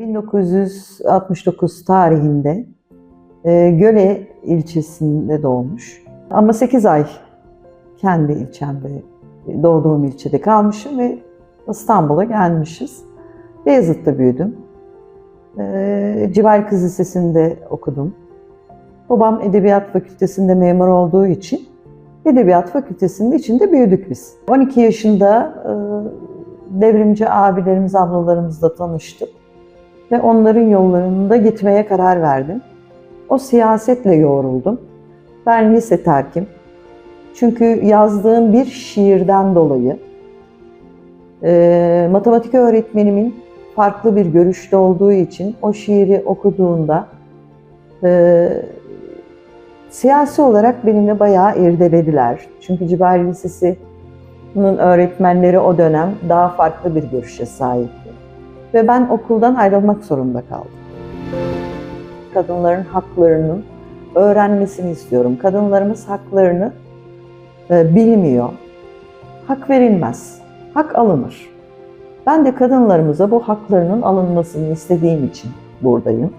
1969 tarihinde e, Göle ilçesinde doğmuş. Ama 8 ay kendi ilçemde, doğduğum ilçede kalmışım ve İstanbul'a gelmişiz. Beyazıt'ta büyüdüm. E, Civar Kız Lisesi'nde okudum. Babam Edebiyat Fakültesi'nde memur olduğu için Edebiyat Fakültesi'nin içinde büyüdük biz. 12 yaşında e, devrimci abilerimiz, ablalarımızla tanıştık ve onların yollarında gitmeye karar verdim. O siyasetle yoğruldum. Ben lise terkim. Çünkü yazdığım bir şiirden dolayı e, matematik öğretmenimin farklı bir görüşte olduğu için o şiiri okuduğunda e, siyasi olarak benimle bayağı irdelediler. Çünkü Cibali Lisesi'nin öğretmenleri o dönem daha farklı bir görüşe sahipti. Ve ben okuldan ayrılmak zorunda kaldım. Kadınların haklarının öğrenmesini istiyorum. Kadınlarımız haklarını e, bilmiyor. Hak verilmez. Hak alınır. Ben de kadınlarımıza bu haklarının alınmasını istediğim için buradayım.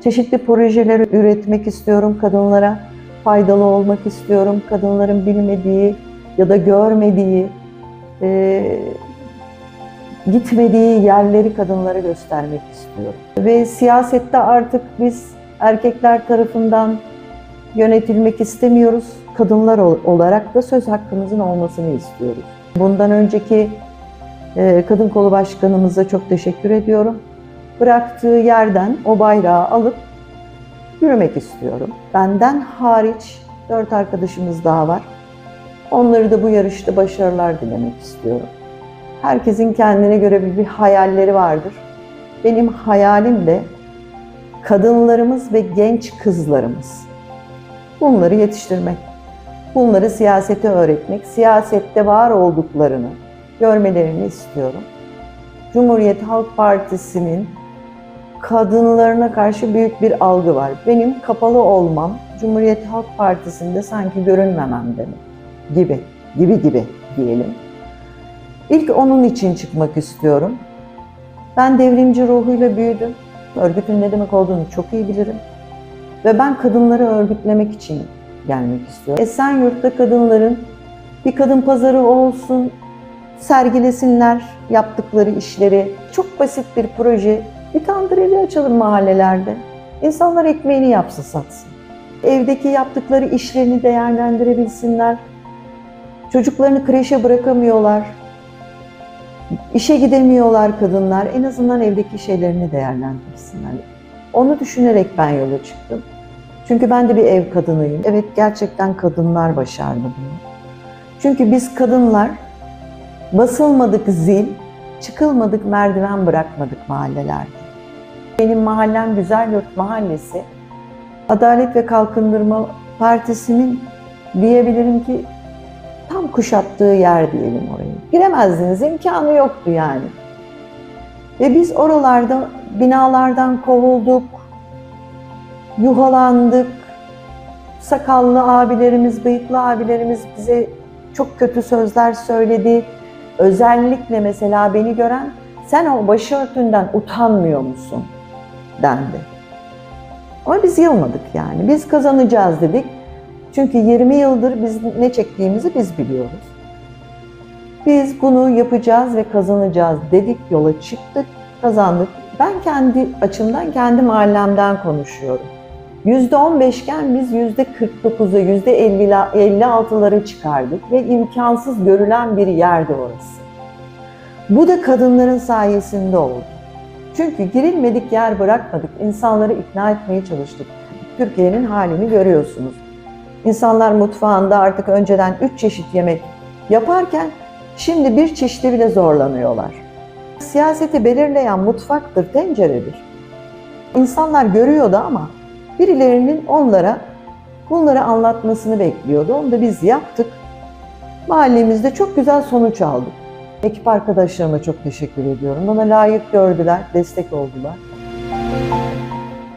Çeşitli projeleri üretmek istiyorum kadınlara. Faydalı olmak istiyorum. Kadınların bilmediği ya da görmediği, e, gitmediği yerleri kadınlara göstermek istiyorum. Ve siyasette artık biz erkekler tarafından yönetilmek istemiyoruz. Kadınlar olarak da söz hakkımızın olmasını istiyoruz. Bundan önceki e, Kadın Kolu Başkanımıza çok teşekkür ediyorum. Bıraktığı yerden o bayrağı alıp yürümek istiyorum. Benden hariç dört arkadaşımız daha var. Onları da bu yarışta başarılar dilemek istiyorum. Herkesin kendine göre bir, bir hayalleri vardır. Benim hayalim de kadınlarımız ve genç kızlarımız. Bunları yetiştirmek. Bunları siyasete öğretmek, siyasette var olduklarını görmelerini istiyorum. Cumhuriyet Halk Partisi'nin kadınlarına karşı büyük bir algı var. Benim kapalı olmam Cumhuriyet Halk Partisi'nde sanki görünmemem demek gibi, gibi gibi diyelim. İlk onun için çıkmak istiyorum. Ben devrimci ruhuyla büyüdüm. Örgütün ne demek olduğunu çok iyi bilirim. Ve ben kadınları örgütlemek için gelmek istiyorum. Esenyurt'ta kadınların bir kadın pazarı olsun, sergilesinler yaptıkları işleri. Çok basit bir proje. Bir tandıreli açalım mahallelerde. İnsanlar ekmeğini yapsın satsın. Evdeki yaptıkları işlerini değerlendirebilsinler. Çocuklarını kreşe bırakamıyorlar. İşe gidemiyorlar kadınlar. En azından evdeki şeylerini değerlendirsinler. Onu düşünerek ben yola çıktım. Çünkü ben de bir ev kadınıyım. Evet gerçekten kadınlar başardı bunu. Çünkü biz kadınlar basılmadık zil, çıkılmadık merdiven bırakmadık mahallelerde. Benim mahallem Güzelyurt Mahallesi. Adalet ve Kalkındırma Partisi'nin diyebilirim ki kuşattığı yer diyelim orayı. Giremezdiniz, imkanı yoktu yani. Ve biz oralarda binalardan kovulduk, yuhalandık. Sakallı abilerimiz, bıyıklı abilerimiz bize çok kötü sözler söyledi. Özellikle mesela beni gören sen o başörtünden utanmıyor musun dendi. Ama biz yılmadık yani. Biz kazanacağız dedik. Çünkü 20 yıldır biz ne çektiğimizi biz biliyoruz. Biz bunu yapacağız ve kazanacağız dedik, yola çıktık, kazandık. Ben kendi açımdan, kendi mahallemden konuşuyorum. %15 iken biz %49'a, %56'lara çıkardık ve imkansız görülen bir yerdi orası. Bu da kadınların sayesinde oldu. Çünkü girilmedik yer bırakmadık, insanları ikna etmeye çalıştık. Türkiye'nin halini görüyorsunuz. İnsanlar mutfağında artık önceden üç çeşit yemek yaparken şimdi bir çeşitli bile zorlanıyorlar. Siyaseti belirleyen mutfaktır, tenceredir. İnsanlar görüyordu ama birilerinin onlara bunları anlatmasını bekliyordu. Onu da biz yaptık. Mahallemizde çok güzel sonuç aldık. Ekip arkadaşlarıma çok teşekkür ediyorum. Bana layık gördüler, destek oldular.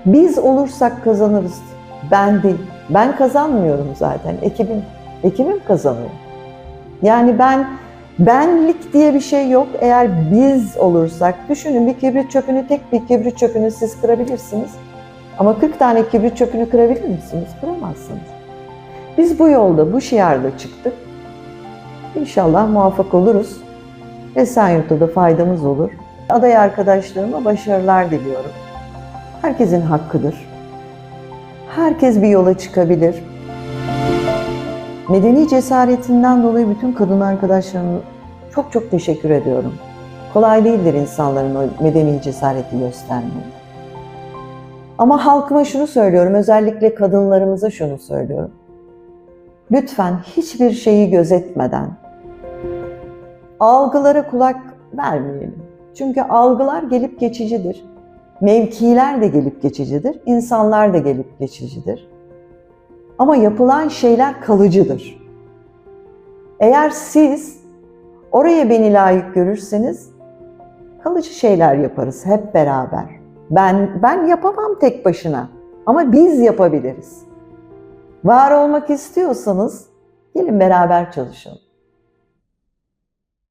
Biz olursak kazanırız. Ben değil. Ben kazanmıyorum zaten. Ekibim, ekibim kazanıyor. Yani ben Benlik diye bir şey yok. Eğer biz olursak, düşünün bir kibrit çöpünü, tek bir kibrit çöpünü siz kırabilirsiniz. Ama 40 tane kibrit çöpünü kırabilir misiniz? Kıramazsınız. Biz bu yolda, bu şiarla çıktık. İnşallah muvaffak oluruz. Esenyurt'ta da faydamız olur. Aday arkadaşlarıma başarılar diliyorum. Herkesin hakkıdır. Herkes bir yola çıkabilir. Medeni cesaretinden dolayı bütün kadın arkadaşlarıma çok çok teşekkür ediyorum. Kolay değildir insanların o medeni cesareti göstermeyi. Ama halkıma şunu söylüyorum, özellikle kadınlarımıza şunu söylüyorum. Lütfen hiçbir şeyi gözetmeden algılara kulak vermeyelim. Çünkü algılar gelip geçicidir. Mevkiler de gelip geçicidir. insanlar da gelip geçicidir. Ama yapılan şeyler kalıcıdır. Eğer siz oraya beni layık görürseniz kalıcı şeyler yaparız hep beraber. Ben ben yapamam tek başına ama biz yapabiliriz. Var olmak istiyorsanız gelin beraber çalışalım.